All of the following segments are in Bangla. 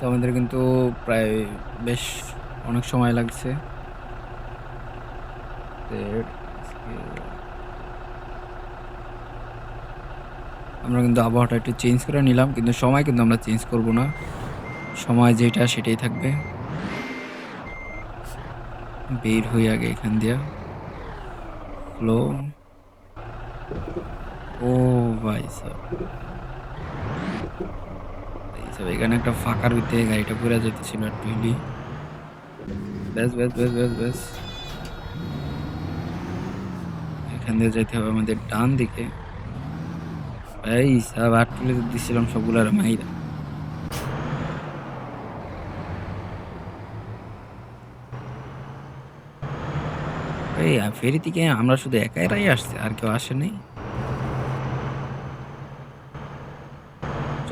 তো আমাদের কিন্তু প্রায় বেশ অনেক সময় লাগছে। আমরা কিন্তু আবহাওয়াটা একটু চেঞ্জ করে নিলাম। কিন্তু সময় কিন্তু আমরা চেঞ্জ করব না। সময় যেটা সেটাই থাকবে। বের হই আগে এখান দিয়া। হ্যালো? ও ভাই সাব! সাব এখানে একটা ফাঁকার ভিতরে গাড়িটা পইড়া যাইতেছিল একটু হইলেই। ব্যাস, ব্যাস, ব্যাস, ব্যাস, ব্যাস। এখান দিয়ে যাইতে হবে আমাদের ডান দিকে। ভাই সাব আটকে দিছিলাম সবগুলারে মাইরা। এই ফেরি থেকে আমরা শুধু একাই রাই আসছে আর কেউ আসে নাই?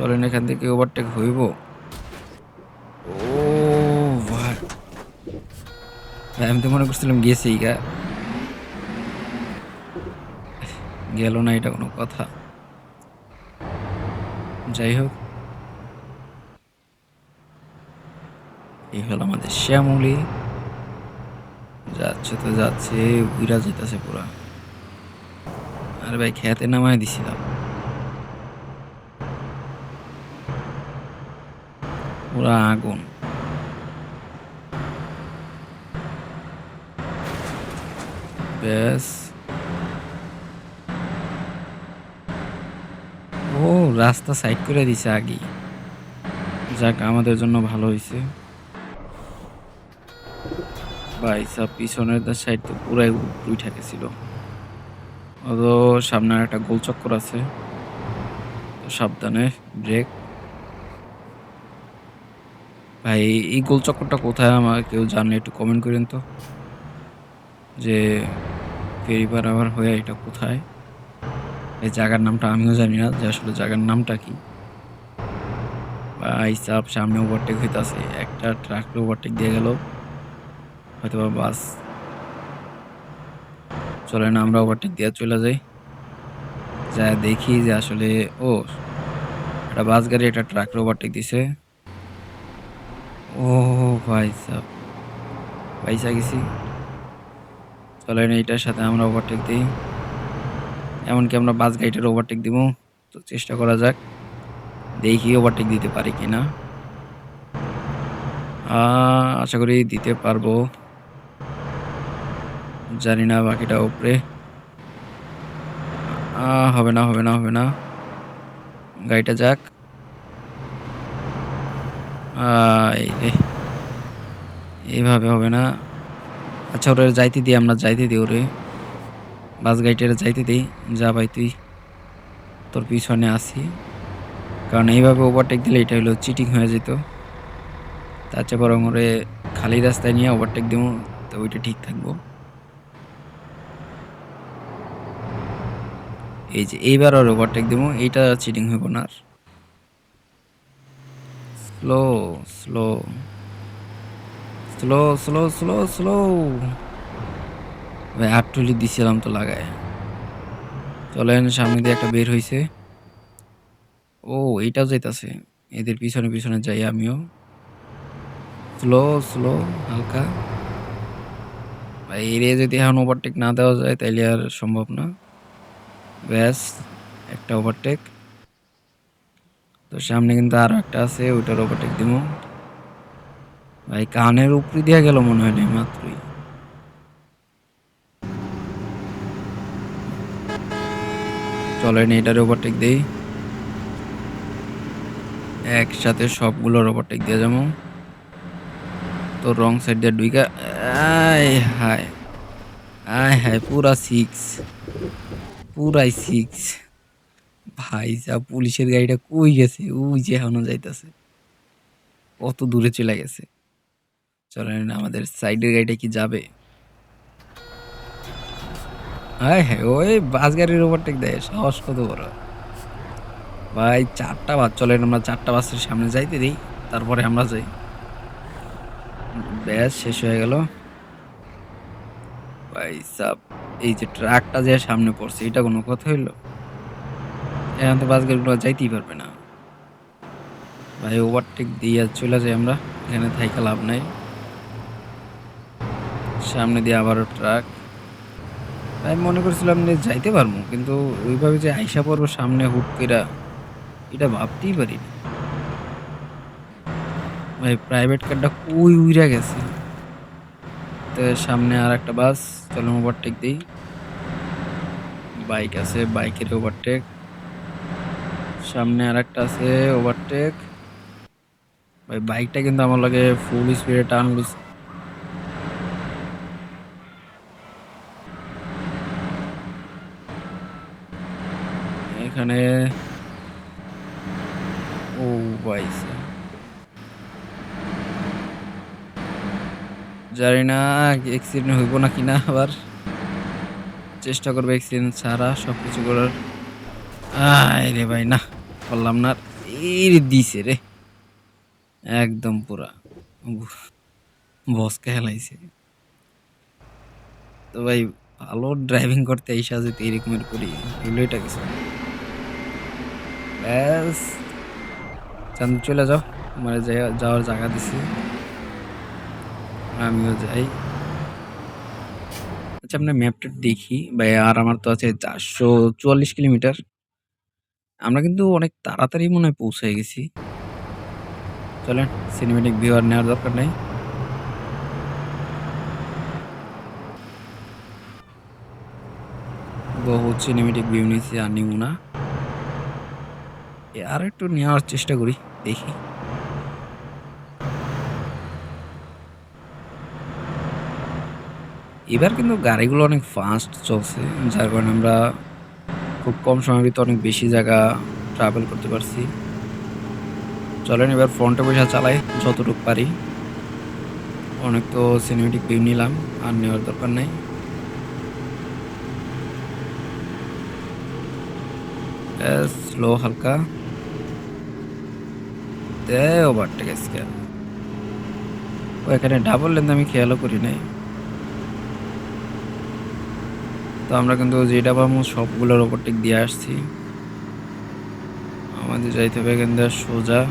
চলেন এখান থেকে ওভারটেক হইব। ও ভাই! আমি তো মনে করছিলাম গেছেই গা। গেল না এটা কোনো কথা। যাই হোক। এই হলো আমাদের শ্যামলী। যাচ্ছে তো যাচ্ছে, উইড়া যাইতাছে পুরা। আর ভাই খেতে নামায় দিছিলাম। পুরা আগুন। ব্যাস। ও, রাস্তা সাইড করে দিছে আগে যাক, আমাদের জন্য ভালো হইছে। ভাই, সাব পিছনের সাইড তো পুরাই উইঠা গেছিল। আরও সামনে আরেকটা গোলচক্কর আছে। সাবধানে, ব্রেক। ভাই, এই গোলচক্করটা কোথায় আমার কেউ জানলে একটু কমেন্ট করেন তো? যে ফেরি আবার হয়ে, এটা কোথায়? এই জায়গার নামটা আমিও জানি না, যে আসলে জায়গার নামটা কি? ভাই সাব সামনে ওভারটেক হইতাছে। একটা ট্রাক ওভারটেক দিয়ে গেল। হয়তোবা বাস। চলেন, আমরা ওভারটেক দিয়ে চলে যাই। যায়া দেখি যে আসলে, ও, একটা বাস গাড়ি, একটা ট্রাকরে ওভারটেক দিছে। ও ভাই সাব! বাইচা গেছি। চলেন এইটার সাথে আমরা ওভারটেক দেই। এমনকি আমরা বাস গাড়িটার ওভারটেক দিবো। তো চেষ্টা করা যাক। দেখি ওভারটেক দিতে পারি কিনা। আ আশা করি দিতে পারব। জানি না বাকিটা উপরে। হবে না, হবে না, হবে না। গাড়িটা যাক। আ এই এভাবে হবে না। আচ্ছা ওরে যাইতে দিই আমরা যাইতে দিই ওরে। বাস গাড়িটারে যাইতে দিই যা ভাই, তুই। তোর পিছনে আসি কারণ এইভাবে ওভারটেক দিলে এটা হলো চিটিং হয়ে যেত। তার চেয়ে বরং ওরে খালি রাস্তায় নিয়ে ওভারটেক দিমু, তো ওইটা ঠিক থাকব। এই যে, এইবার ওর ওভারটেক দিমু, এইটা চিটিং হইব না আর। Slow, slow. Slow, slow, slow, slow. ভাই আটটুলি দিছিলাম তো লাগায়। চলেন সামনে দিয়ে একটা বের হইছে। ও এইটাও যাইতাছে। এদের পিছনে, পিছনে যাই আমিও। স্লো, স্লো হালকা। ভাই এরে যদি এখন ওভারটেক না দেওয়া যায় তাইলে আর সম্ভব না। ব্যাস একটা ওভারটেক। তো সামনে কিন্তু আরও একটা আছে, ওইটার ওভারটেক দিমু। ভাই, কানের উপরে দিয়া গেল মনে হয় এইমাত্রই। চলেন, এটার ওভারটেক দেই। একসাথে সবগুলোর ওভারটেক দিয়া যামু। তো রং সাইড দিয়ে ঢুইকা, আয় হায়! আয় হায়! পুরা 6 পুরাই 6 ভাই সাব পুলিশের গাড়িটা কই গেছে? ওই যে এখনও যাইতাছে। কত দূরে চলে গেছে। চলেন, আমাদের সাইডের গাড়িটা কি যাবে? আয় হায়! ওই বাস গাড়ির ওভারটেক দেয়। সাহস কত বড়? ভাই ৪ টা বাস, চলেন আমরা ৪ টা বাসের সামনে যাইতে দেই। তারপরে আমরা যাই। ব্যাস, শেষ হয়ে গেল। ভাই, সাব, এই যে ট্রাকটা যে সামনে পড়ছে, এটা কোনো কথা হইল? এখন তো বাস গাড়িগুলো যাইতেই পারবে না। ভাই ওভারটেক দিয়ে চলে যাই আমরা। এখানে থাইকা লাভ নাই। সামনে দিয়ে আবারও ট্রাক। আমি মনে করছিলাম যে যাইতে পারব, কিন্তু ওইভাবে যে আইসা পড়ব সামনে হুট কইরা, এটা ভাবতেই পারি ভাই প্রাইভেট কারটা কই উইরা গেছে? তো সামনে আর একটা বাস চলুন ওভারটেক দিই। বাইক আছে বাইকের ওভারটেক সামনে আর একটা আছে ওভারটেক ভাই, বাইকটা কিন্তু আমার লাগে ফুল স্পিডে টান লইছে। এখানে ও ভাই জানি না অ্যাক্সিডেন্ট হইব না কিনা আবার। চেষ্টা করব অ্যাক্সিডেন্ট ছাড়া সব কিছু করার। আয় রে ভাই, না। পারলাম না এই দিছে রে। একদম পুরা। বসকে হেলাইছে। তো ভাই, ভালো ড্রাইভিং করতে এই সাজে তো এরকমের করি এগুলো এটা কিছু ব্যাস। চাঁদ চলে যাও। আমার যাওয়ার জায়গা দিছি। আমিও যাই। আচ্ছা আমরা ম্যাপটা দেখি। ভাই, আর আমার তো আছে চারশো চুয়াল্লিশ কিলোমিটার। আমরা কিন্তু অনেক তাড়াতাড়ি মনে হয় পৌঁছে গেছি। চলেন সিনেমেটিক ভিউ আর নেওয়ার দরকার নেই। বহু সিনেমেটিক ভিউ নিয়েছি আর নিব না। আর একটু নেওয়ার চেষ্টা করি, দেখি। এবার কিন্তু গাড়িগুলো অনেক ফাস্ট চলছে, যার কারণে আমরা খুব কম সময়ের ভিতরে অনেক বেশি জায়গা ট্রাভেল করতে পারছি। চলেন এবার ফ্রন্টে বসে চালাই, যতটুকু পারি। অনেক তো সিনেমেটিক ভিউ নিলাম, আর নেওয়ার দরকার নেই। স্লো হালকা। দে ওভারটেক স্কেল ও, এখানে ডাবল লেন্থ আমি খেয়ালও করি নাই। তো আমরা কিন্তু যেটা পাবো সবগুলোর ওভারটেক দিয়ে আসছি। আমাদের যাইতে হবে থেকে সোজা।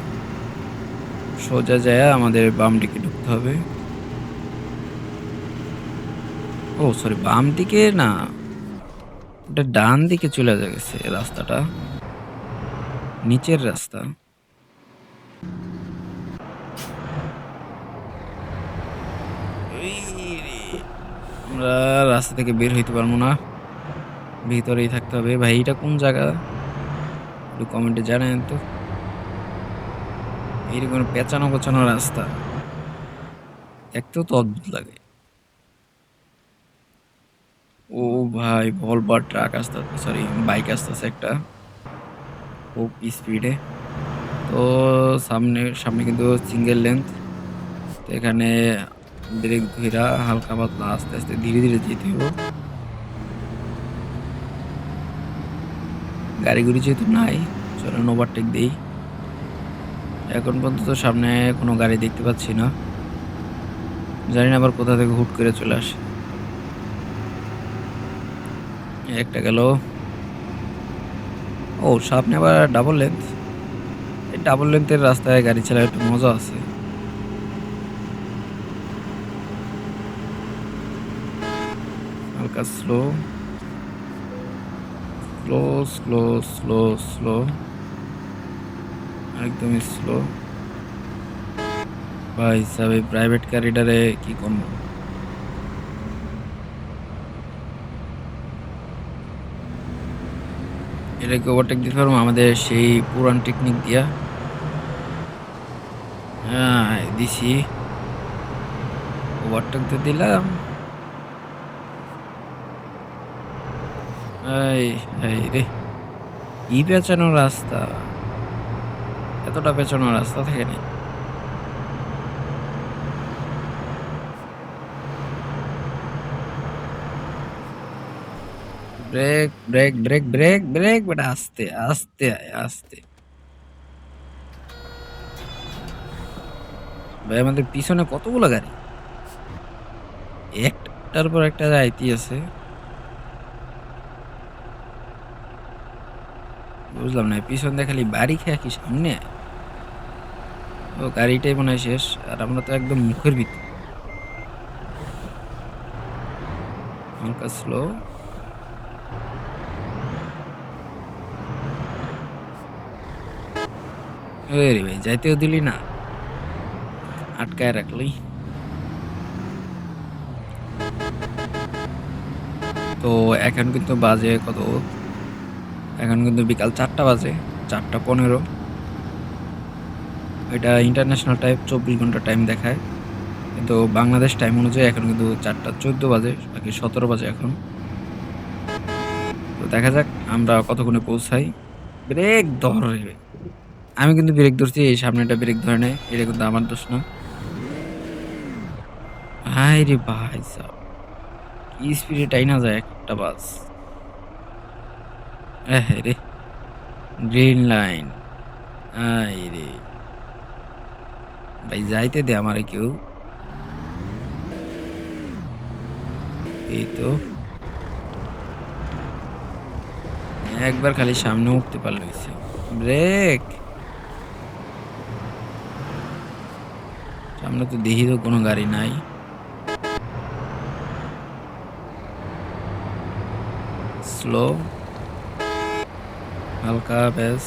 সোজা যায় আমাদের বাম দিকে ঢুকতে হবে। ও সরি বাম দিকে না? ওটা ডান দিকে চলে গেছে রাস্তাটা। নিচের রাস্তা। আমরা রাস্তা থেকে বের হইতে পারব না। ভিতরেই থাকতে হবে। ভাই এটা কোন জায়গা? একটু কমেন্টে জানান তো। এইরকম পেঁচানো পেঁচানো রাস্তা। দেখতেও তো অদ্ভুত লাগে। ও ভাই ভলবার ট্রাক আসতে সরি বাইক আসতেছে একটা। খুব স্পিডে তো সামনে সামনে কিন্তু সিঙ্গেল লেন্থ তো এখানে ব্রেক ধইরা হালকা পাতলা আস্তে আস্তে ধীরে ধীরে যেতে হবে। গাড়ি গুড়ি যেহেতু নাই, চলেন ওভারটেক দিই। এখন পর্যন্ত সামনে কোনো গাড়ি দেখতে পাচ্ছি না। জানি না আবার কোথা থেকে হুট করে চলে আসে। একটা গেল। ও, সামনে আবার ডাবল লেন্থ এই ডাবল লেন্থের রাস্তায় গাড়ি চালায় একটু মজা আছে। হালকা slow slow slow slow slow একদমই স্লো ভাই এই প্রাইভেট ক্যারিডারে কি করব? এটাকে ওভারটেক দিতে পারব? আমাদের সেই পুরান টেকনিক দিয়া। হ্যাঁ দিছি। ওভারটেক তো দিলাম। এই এই রে। ই পেঁচানো রাস্তা? এতটা পেঁচানো রাস্তা থাকে না। Brake brake brake brake brake, বেটা, আস্তে আস্তে আস্তে। ভাই, আমাদের পিছনে কতগুলো গাড়ি? একটার পর একটা যাইতে আছে। বুঝলাম না, পিছন দিয়ে খালি বাড়ি খেয়ে কি সামনে ও, গাড়িটাই মনে হয় শেষ। আর আমরা তো একদম মুখের। হালকা স্লো। ওরে ভাই, যাইতেও দিলি না। আটকায় রাখলি। তো এখন কিন্তু বাজে কত? এখন কিন্তু বিকাল চারটা বাজে। ৪টা ১৫ এটা ইন্টারন্যাশনাল টাইম ২৪ ঘণ্টা টাইম দেখায়। কিন্তু বাংলাদেশ টাইম অনুযায়ী এখন কিন্তু ৪টা ১৪ বাজে, বাকি সতেরো বাজে এখন। তো দেখা যাক আমরা কতক্ষণে পৌঁছাই। ব্রেক ধর রে! আমি কিন্তু ব্রেক ধরছি, এই সামনে সামনেটা ব্রেক ধরে নাই। এটা কিন্তু আমার দোষ না। হায়রে ভাইসাব! কি স্পিডে টাইনা যায় একটা বাস। এহেরে! Green line. আইরে! ভাই, যাইতে দে আমারে কেউ। এই তো। একবার খালি সামনে উঠতে পারলে। ব্রেক! সামনে তো দেখি তো কোনো গাড়ি নাই। স্লো। হালকা ব্যাস।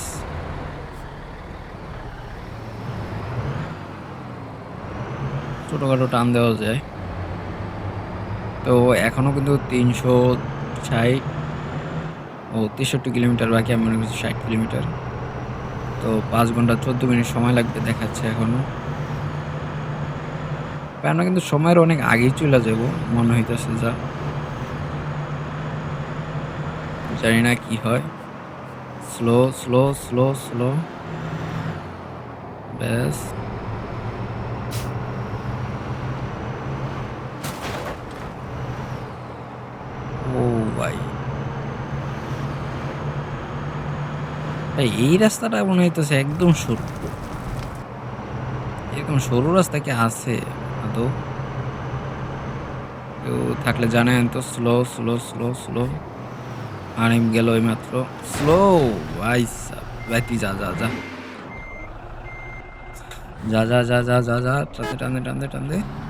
ছোটোখাটো টার্ন দেওয়া যায়। তো এখনও কিন্তু ৩৬০ ও ৬৩ কিলোমিটার, বাকি আমি মনে করছি ৬০ কিলোমিটার। তো পাঁচ ঘণ্টা ১৪ মিনিট সময় লাগবে দেখাচ্ছে এখনও আমরা কিন্তু সময়ের অনেক আগেই চলে যাব, মনে হইতেছে যা। জানি না কি হয়। Slow, slow, slow, slow. ব্যাস। ও ভাই! এই রাস্তাটা মনে হইতেছে একদম সরু। এরকম সরু রাস্তা কি আছে? কেউ থাকলে জানায়েন তো slow, slow, slow, slow. Hanif গেল এইমাত্র। স্লো আইসা তুই যা, যা, যা। যা, যা, যা, যা, যা, যা। টান দে, টান দে, টান দে, টান দে।